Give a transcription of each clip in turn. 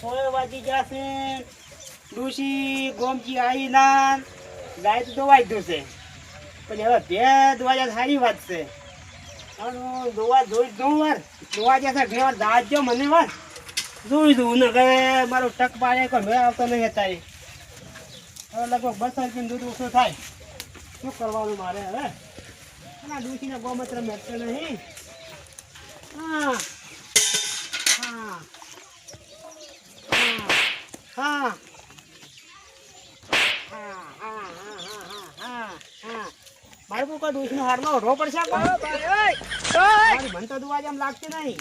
સોય વાગી જશે. ડૂસી ગોમજી આવી ના ગાય તો દોવાઈ જ દોશે પણ હવે બે દોવા સારી વાત છે. હું દોવા જોઈ જ દઉં વાર. દોવા જશે બે વાર. દાજો મને વાર. જોઈ દઉં ને ઘરે મારો ટક પાડે કોઈ મેળ આવતો નહીં અત્યારે. હવે લગભગ બસો રૂપિયાનું દૂધ ઓછું થાય. શું કરવાનું મારે હવે ના ડૂસીને ગોમત્ર મેળતો નહીં. હા. હા. મારે કોઈ દુશ્મન હારમાં ઓઢવો પડશે મને તો દુવા જેમ લાગતી નહીં.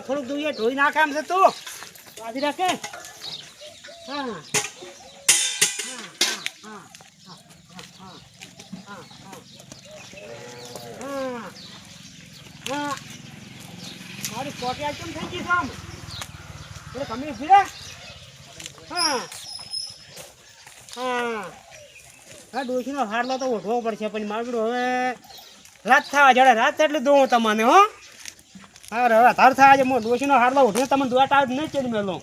થોડુંક જોઈએ ધોઈ નાખે એમ છે તું. રાખે. હા. મારી કોટિયા આઈટમ થઈ ગઈ સામ એટલે તમે ભીડે હા. હા. હા, ડોશીનો હારલો તો ઓઢવો પડશે, પણ મારું હવે રાત થવા જડે, રાત એટલે દઉં તમને, હો. હા, હવે તાર થવા છે ડોશીનો હારલો ઉઠીને તમને દોટ આવે નહીં ચડી મેલો.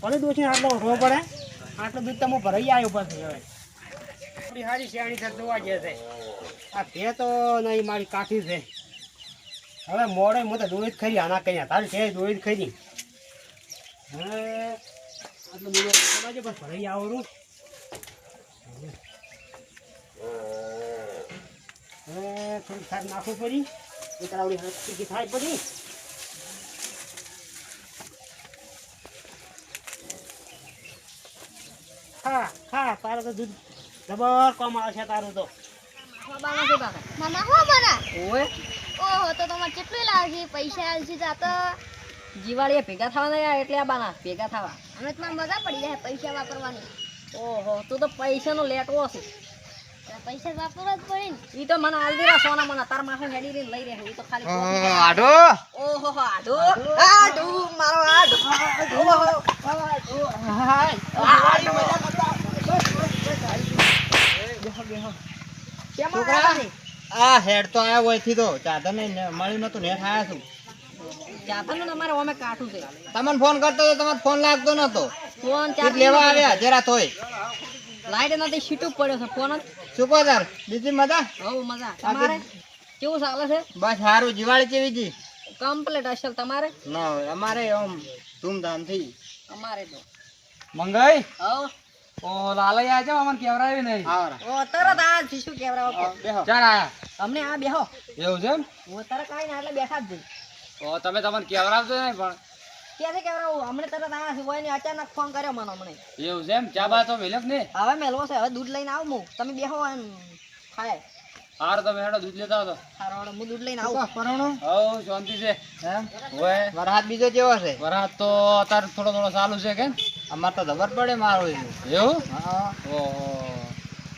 પણ ડોશીનો હારલો ઉઠવો પડે આટલું દૂધ તમે ભરાઈ આવ્યો પછી હવે. આપણી સારી શિયાળી છે જોવા છે. આ ભે તો નહીં, મારી કાઠી છે. હવે મોડે હું તો દોઈ જ ખરી આના કઈ તારે છે દોઈ જ ખરી આટલું મને ભરાઈ આવરું હવે થોડીક સાર નાખવું પડી. ઉતાવળી હસ્તી થાય પડી. હા હા તારું તો દૂધ જબર કોમ આવશે તારું તો. બાબા નથી બાબા મામા હો બના ઓએ ઓહો તો તમારે કેટલું લાગી? પૈસા આલસી જાતો જીવાળીએ ભેગા થવાના યાર એટલે આ બાના ભેગા થવા. અમે તમારે મજા પડી જાય પૈસા વાપરવાની. ઓહો તું તો પૈસાનો લેટવો છે. તો પૈસા વાપરવા જ પડે ને. ઈ તો મને આલ દેરા સોના મને તાર માથે હેડી રહીને લઈ રહ્યો ઈ તો ખાલી આડો? ઓહો આડો. આડો મારો આડો. ઓહો કેમ બેહો બેહો કેમ આ હેડ તો આયા હોયથી તો ચાદર ને મળ્યું નતું નેટ આયા છું જાપાનનું ને અમારે ઓમે કાઠું છે. તમને ફોન કરતો તો તમારે ફોન લાગતો નતો. ફોન ચાર્જ લેવા આવ્યા જરા તોય લાઈટ નથી સીટું પડ્યો છે. ફોન તાર બીજી મજા? તમારે? કેવું ચાલે છે? બસ સારું દિવાળી કેવી જી કમ્પ્લીટ અસલ. તમારે? ના અમારે આમ ધૂમધામથી અમારે તો. મંગાઈ હવ ઓ લાલૈયા છે અમને કેવરાવી નહીં ઓ તરત આ શીશુ કેવરાવો. બેહો. ચાલ આયા. અમને આ બેહો. એવું છે એમ? હું તરત ના એટલે બેઠા જ જઈ ઓ તમે તમને કેવરાવજો નહીં પણ? ક્યારે કેવરાવું? અમને તરત આયા છે ને અચાનક ફોન કર્યો મને હમણે. એવું છે એમ? ચા બા તો મેલક ને હવે મેલવો છે. હવે દૂધ લઈને આવું હું. તમે બેહો એમ. ખાય. હાર તમે હેડો દૂધ લેતા આવતો સારો હું દૂધ લઈને આવું. પરણું શાંતિ છે. એમ? ઓય. વરસાદ બીજો કેવો છે? વરાત તો અત્યારે થોડો થોડો ચાલુ છે કે અમાર તો જબર પડે મારો એવું? હા. ઓહો.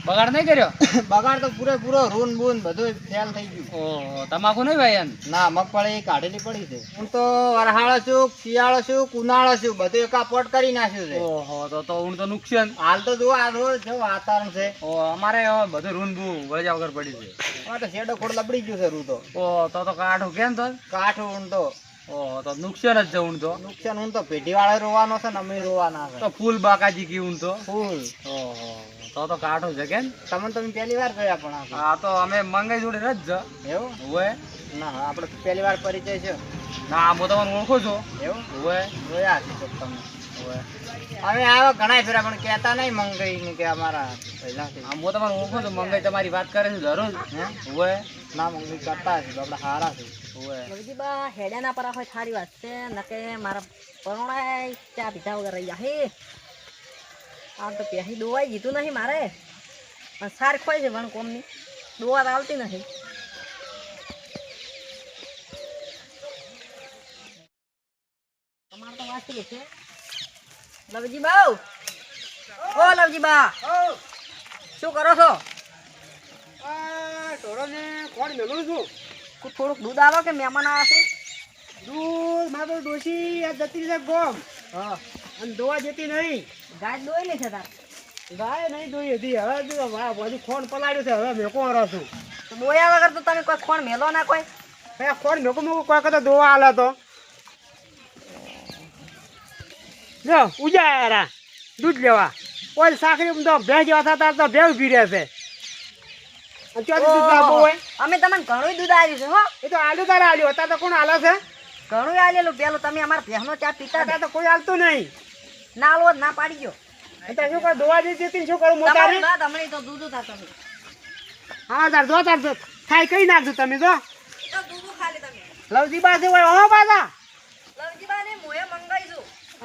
બગાડ નહીં કર્યો? બગાડ તો પૂરેપૂરો રૂન બૂન બધું ફેલ થઈ ગયું. ઓહો તમાકુ નહીં ભાઈ ના મગફળી કાઢેલી પડી છે. હું તો વરહાળો છું શિયાળો છું ઉનાળો છું બધું એકા પોટ કરી નાખ્યું છે. ઓહો તો તો હું તો નુકસાન. હાલ તો જો આ રોજ છે વાતાવરણ છે. ઓ અમારે બધું રૂન બુ વળજા વગર પડી છે. તો શેડો ખોડ લબડી ગયું છે રૂ તો. ઓ તો તો કાઠું કેમ તો? કાઠો હું તો. ઓહો તો નુકસાન જ છે ઊંડ તો. નુકસાન હું તો પેઢી વાળા રોવાનો છે ને અમે રોવાના તો ફૂલ બાકાજી કી હું તો? ફૂલ. ઓહો. તો તો કાઠું છે કેમ? તમને તમે પહેલી વાર જોયા પણ આ તો. અમે મંગાઈ જોડે જ જ. એવું? હોય ના આપણે પહેલી વાર પરિચય છે. ના હું તમને ઓળખું છું. એવું? હોય જોયા છે તો તમે. હોય અમે આવા ઘણા ફેરા પણ કહેતા નહીં મંગાઈ ને કે અમારા પહેલાથી. હું તમને ઓળખું છું. મંગાઈ તમારી વાત કરે છે દરરોજ હે? હોય ના મંગાઈ કરતા છે આપણે સારા છે. હોય બા હેડ્યાના પર હોય સારી વાત છે. નકે મારા પરોણાય ચા પીધા વગર રહી ગયા હે. આમ તો પેહી દોવાઈ જીતું નહીં મારે. પણ સાર ખોય છે વણ કોમની. દોવા આવતી નથી. તમારે તો વાંચી છે. લવજી બાઉ ઓ લવજી બા શું કરો છો? આ ઢોરોને કોણ મેલું છું. થોડુંક દૂધ આવો કે મહેમાન આવ્યા છે? દૂધ મારો ડોશી આ જતી છે ગોમ. હા. અને દોવા જતી નહીં. ગાય દોઈ લે છે તાર? ગાય નહીં દોઈ હતી હવે જો વા- બધું ખોણ પલાડ્યું છે. હવે મેં કોણ રહું છું. તો દોયા વગર તો તમે કોઈ ખોણ મેલો ના કોઈ? એ ખોણ મેકો મેકો કોઈ કદાચ દોવા આલે તો. જો ઉજાયા દૂધ લેવા. ઓલ સાકરી તો ભેંસ જેવા થતા તો ભેંસ ઊભી રહેશે અને દૂધ લાવવું અમે તમને ઘણું દૂધ આવ્યું છે હો. એ તો આલુ તારે આલ્યો. હતા તો કોણ આલે છે? ઘણું આલેલું પેલું તમે અમારા બહેનો ચા પીતા હતા તો કોઈ હાલતું નહીં. ના આલો ના પાડી ગયો શું કરે દોવા જઈ જતી શું કરું મોટા વાત હમણાં તો દૂધ ઉતાર તમે. હા તાર જો તાર જો. ખાઈ કઈ નાખજો તમે જો. ખાલી લવજી પાસે હોય હો પાછા. લવજીબા ને મોએ મંગાઈશું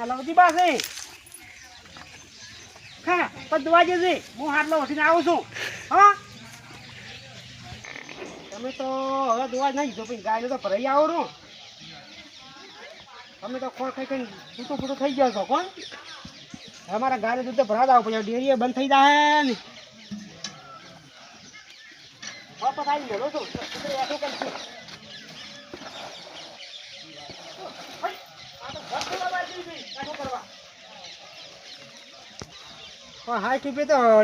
લવજી પાસે. ખા પણ દોવા જશે હું હાટલો ઉઠીને આવું છું. હા. તમે તો હવે દોવા નહીં જો પછી ગાયને તો ભરાઈ આવો રો તમે તો ખોળ ખાઈ ખાઈ ફૂટું ફૂટું થઈ ગયા છો, કોણ? અમારા ગાયને દૂધ ભરા દાવ પછી ડેરીએ બંધ થઈ જાય ને. વાપસ આવી ગયો તો,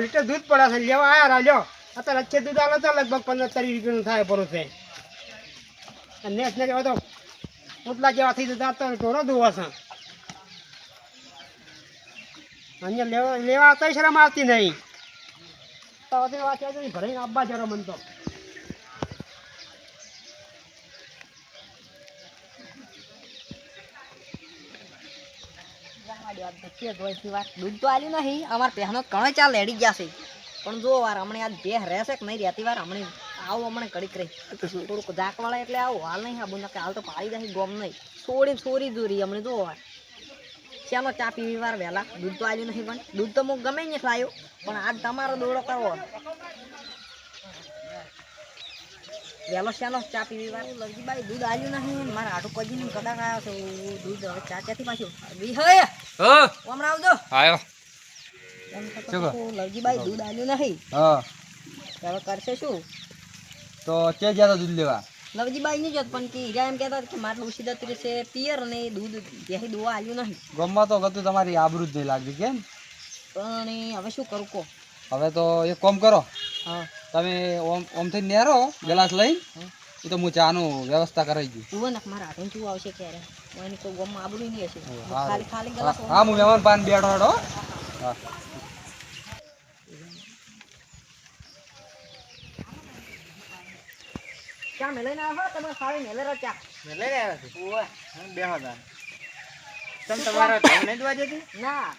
લીટર દૂધ પડે છે, લેવા આયા રાજો અત્યારે અચ્છે દૂધ આવે તો લગભગ પંદર ત્રીસ રૂપિયાનું થાય પડું છે નેક્સ્ટ ને તો પોટલા જેવા થઈ જતા તો ઢોરો ધોવાશે અહીંયા લેવા લેવા તો શરમ આવતી નહીં તો ભરાઈને આપવા જરો મન તો. દૂધ તો આલ્યું નહીં, અમારે પહેનો ઘણો ચાલ લેડી ગયા છે. પણ જો વાર હમણાં બે રહેશે કે નહીં રહેતી, વાર હમણે આવું હમણે કડીક રહી થોડુંક જાકવાળા એટલે આવો. હાલ નહીં આબુ નકે હાલ તો પાડી દે ગોમ નહીં. છોડી છોરી દૂરી અમને જો વાર ચાલો ચા પીવી વાર વહેલા? દૂધ તો આવ્યું નહીં પણ. દૂધ તો હું ગમે ને લાવ્યો પણ આજ તમારો દોડો કરવો. વહેલો શાનો ચા પીવી વાર? લગજીબાઈ દૂધ આવ્યું નહીં મારે આટું કજીને કદાચ આવ્યો છે. દૂધ હવે ચા ક્યાંથી પાછું? વી હોય હમણાં આવજો આવ્યો લવજીબાઈ દૂધ આવ્યું નહીં હવે કરશે શું? તો ચે ગયા તા દૂધ લેવા? લવજીબાઈ નહીં જોત પણ કે હીરા એમ કહેતા કે મારે ઉછી દત્રી છે પિયર અને દૂધ ત્યાંથી દોવા આવ્યું નહીં. ગમવા તો ગતું તમારી આબરૂ જ નહીં લાગતી કેમ? પણ હવે શું કરું કો હવે તો એક કોમ કરો. હા. તમે ઓમ ઓમથી નેરો ગ્લાસ લઈ એ તો હું ચાનું વ્યવસ્થા કરાવી દઉં. જુઓ ને મારા હાથે શું આવશે ક્યારે? એની કોઈ ગમમાં આબરું નહીં હશે ખાલી ખાલી હા હા, હું મહેમાન પાન બેઠો હા. ચા મેલે ના આવો તમે ખાલી મેલે રહો ચા. લઈ રહ્યા છે? બેહો તાર. તમે તમારા ઢોર નહીં દોવા જતી ના.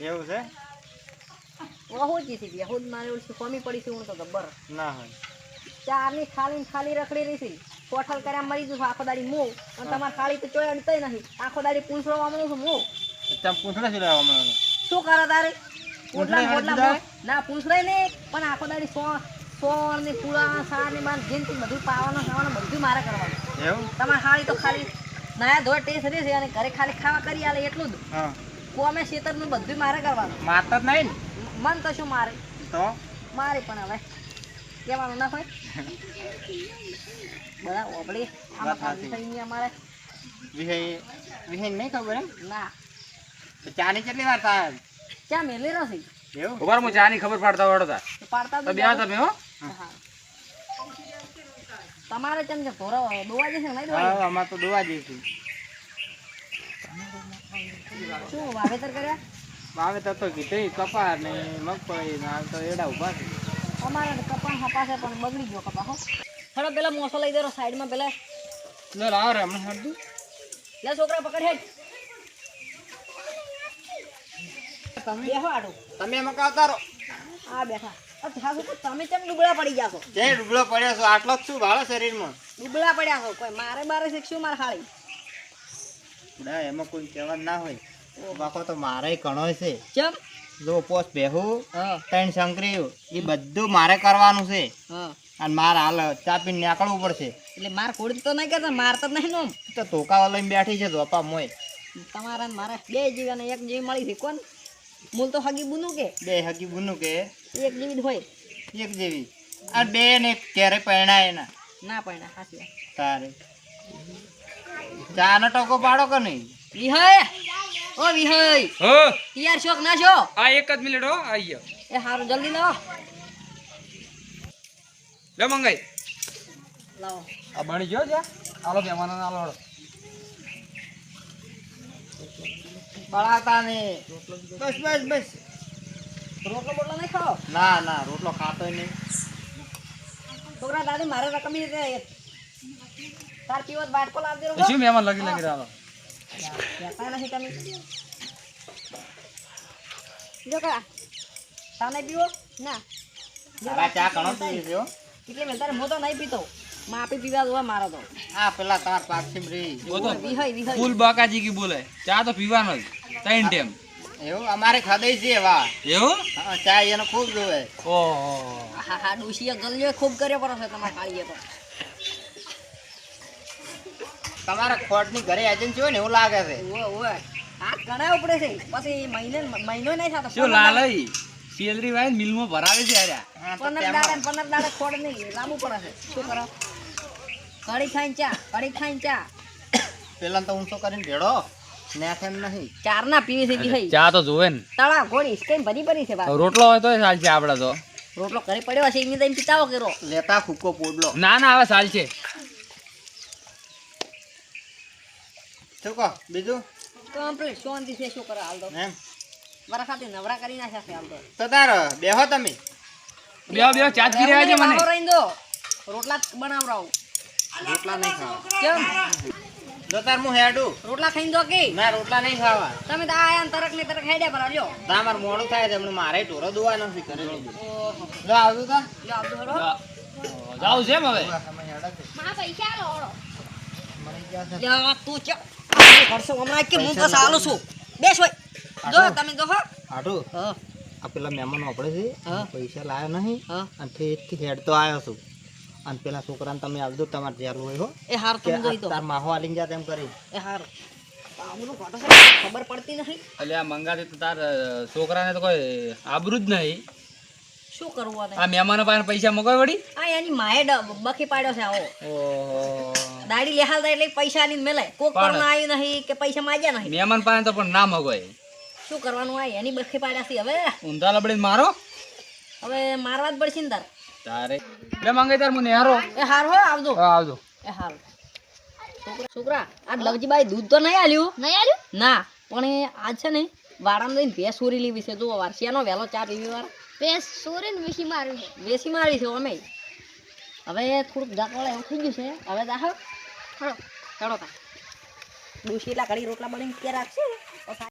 એવું છે? વહુ જ હતી બેહુદ મારે ઓછી કોમી પડી છે હું તો ગબ્બર ના હોય. ચારની ખાલી ખાલી રખડી રહી છે. કોઠલ કર્યા મરી જશું આખો દાડી મો. અને તમારે ખાલી તો ચોય અડતાય નહીં. આખો દાડી પૂંછડો વામણું છું મો. તમે પૂછડા શું લેવા શું કરે તારે? પોટલા પૂંછડી પોટલા હળદી મો- ના પૂંછડાય ને પણ આખો દાડી સો સોળ ને ફૂલા સાર ને જેમ બધું પાવાનું ખાવાનું બધું મારે કરવાનું. એવું? તમારે ખાલી તો ખાલી નયા ધોવા ટેસ્ટ રહેશે અને ઘરે ખાલી ખાવા કરી આલે એટલું જ. હા. કોમે શેતરનું બધું મારે કરવાનું. મારતા જ નહીં મન તો શું મારે? ને તો? મારે પણ હવે. કહેવાનું ના હોય? બધા ઓબળી. આમાં થઈ અમારે. વિષય વિષય નહીં ખબર એમ? ના. ચાની કેટલી વાર થાય? ક્યાં મેલી રહી એવું? ઊભા હું ચાની ખબર પાડતા વડો પાડતા બે તમે હા. તમારે કેમ છે ધોરો દોવા જશે નહીં દોવા હા અમારે તો દોવા જઈશું શું વાવેતર કર્યા? વાવેતર તો કીધું કપા ને મગફળી ને તો એડા ઊભા છે. અમારે તો કપાસ હપાશે પણ બગડી ગયો કપા હો. થોડો પેલા મોસો લઈ દેરો સાઈડમાં પેલા. લે લાવો રે હમણાં હરદું લે છોકરા પકડ હેડ. બેહો આડો. તમે એમાં કાવતા રહો આ બેઠા. તમે કેમ ડૂબળા પડી ગયા છો? જે ડૂબળો પડ્યો છો આટલો જ શું ભાળો શરીરમાં. ડૂબળા પડ્યા છો કોઈ મારે બારે શીખશું મારે હાળી. ના એમાં કોઈ કહેવાનું ના હોય. બાપા તો મારે ઘણો છે. ચમ જો પોસ બેહું ત્રણ સંકરી એ બધું મારે કરવાનું છે. અને મારે હાલ ચાપીને નીકળવું પડશે. એટલે માર કોડી તો નહીં કરતા માર તો નહીં નો તો ટોકાવા લઈને બેઠી છે ધોપા મોય. તમારા મારા બે જીવી અને એક જીવ મળી છે કોણ? મૂલ તો હગી બુનું કે બે હગી બુનું કે એક જેવી જ હોય. એક જેવી. આ બે ને ક્યારે પરણાય એના? ના પણ સાચી તારે. ચાનો ટકો પાડો કે નહીં? વિહય! ઓ વિહય! હો! યાર શોખ ના છો? આ એક જ મિનિટ હો ગયો. એ હારું જલ્દી લાવો. લે મંગાઈ. લાવો. આ બણી ગયો જા આલો મહેમાનોને આલો. બળાતા ને બસ બસ બસ. રોટલો બોટલો નહીં ખાઓ? ના ના રોટલો ખાતો નહીં. છોકરા દાદી મારે રકમ તાર પીવો બાટકો લાવજે એ શું મહેમાન લગી લગી રહ્યા કહેતા નથી તમે. જો કા તાને પીવો? ના. ચા ઘણો પીવી છે એટલે મેં તારે હું તો નહીં પીતો. માપી દીધા દો મારો તો. આ પેલા તાર પાક્ષિમ રે ફૂલ બકાજી કી બોલે. ચા તો પીવાનો જ. ત્રણ ટાઈમ એવું? અમારે ખદઈ છે એવા. એવું? ચા એનો ખૂબ જોવે. ઓહો. હા હા ડુસીએ ગલ્યો ખૂબ કર્યો પડો છે ખાલીએ તો. તમારા ખોટની ઘરે એજન્સી હોય ને એવું લાગે છે. ઓય ઓય. આ ઘણા ઉપડે છે. પછી મહિને મહિનો નહીં થતો. શું લાલઈ? સેલરી વાય મિલમાં ભરાવે છે અરે પંદર દાડા પંદર દાડા ખોટ નહીં. લાંબુ પડે છે. શું કરો? કડી ખાઈને ચા કડી ખાઈને ચા. પેલા તો ઊંચો કરીને ભેળો. ને એમ નહીં? ચાર ના પીવી છે વિહય ચા તો જોવે ને. તળા ઘોડી કઈ ભરી ભરી છે બા. રોટલો હોય તો ચાલ છે આપડે તો. રોટલો ઘરે પડ્યો હશે એની તો પીતાવો કર્યો. લેતા ફૂકો પોડલો. ના ના હવે ચાલ છે શું કહો બીજું? કમ્પ્લીટ શાંતિ છે શું કરે હાલ તો. એમ. મારા ખાતે નવરા કરી નાખ્યા છે હાલ તો. તો તાર બેહો તમે. બે બે ચા જ પી મને. બાબો રહીને દો. રોટલા બનાવ બનાવરાવું. રોટલા નહીં ખાવા. કેમ? જો તાર હું હેડું? રોટલા ખાઈને દો કે? ના રોટલા નહીં ખાવા. તમે તો આયા તરક ને તરક હેડ્યા પર લ્યો. તા મોડું થાય છે મારે ઢોરો દુવા નથી કરે જો આવતું તા. લ્યો આવજો હેડો જાવ છે હવે? માં પૈસા આલો લ્યો તું ચા. આ હમણાં કે હું બસ આલું છું? બેસ હોય. જો તમે જો હો. આટું હા. આ પેલા મહેમાન આપણે છે હા. પૈસા લાવ્યો નહીં. હા. અને હેડ તો આવ્યો છું. અને પેલા છોકરાને તમે આવજો તમારે જ્યારે હોય હો. એ હાર તમે જોઈ દો તાર માહો આલીને જા તેમ કરી. એ હાર. ખબર પડતી નથી એટલે આ મંગાતે તો તાર છોકરાને તો કોઈ આબરૂ જ નહીં. શું કરવું આ મહેમાનો પાસે પૈસા મગાય વળી? આ એની માએ બખી પાડ્યો છે આવો. દાડી લેહાલ થાય એટલે પૈસા ની મેલે. કોક પણ- આવ્યું નહીં કે પૈસા માગ્યા નહીં. મહેમાન પાસે તો પણ ના મગાય શું કરવાનું આ? એની બખી પાડ્યા છે હવે. ઊંધા લબડીને મારો? હવે મારવા જ પડશે ને તાર. તારે. લે મંગાઈ તાર મને હારો. એ હાર આવજો. હા, આવજો. એ હાર. છોકરા છોકરા લવજીબાઈ દૂધ તો નહીં આલ્યું? નહીં આલ્યું? ના પણ આજ છે ને વારામાં જઈને ભેંસ સોરી લેવી છે. જો વારસિયાનો વહેલો ચા પીવી વાર સોરીને વિસી માર્યું છે. વેસી મારી છે અમે. હવે થોડુંક જાકવાળા એવું થઈ ગયું છે. હવે હળો. ચડો તા ડોશી એટલા કડી રોટલા બનીને કે રાખશે?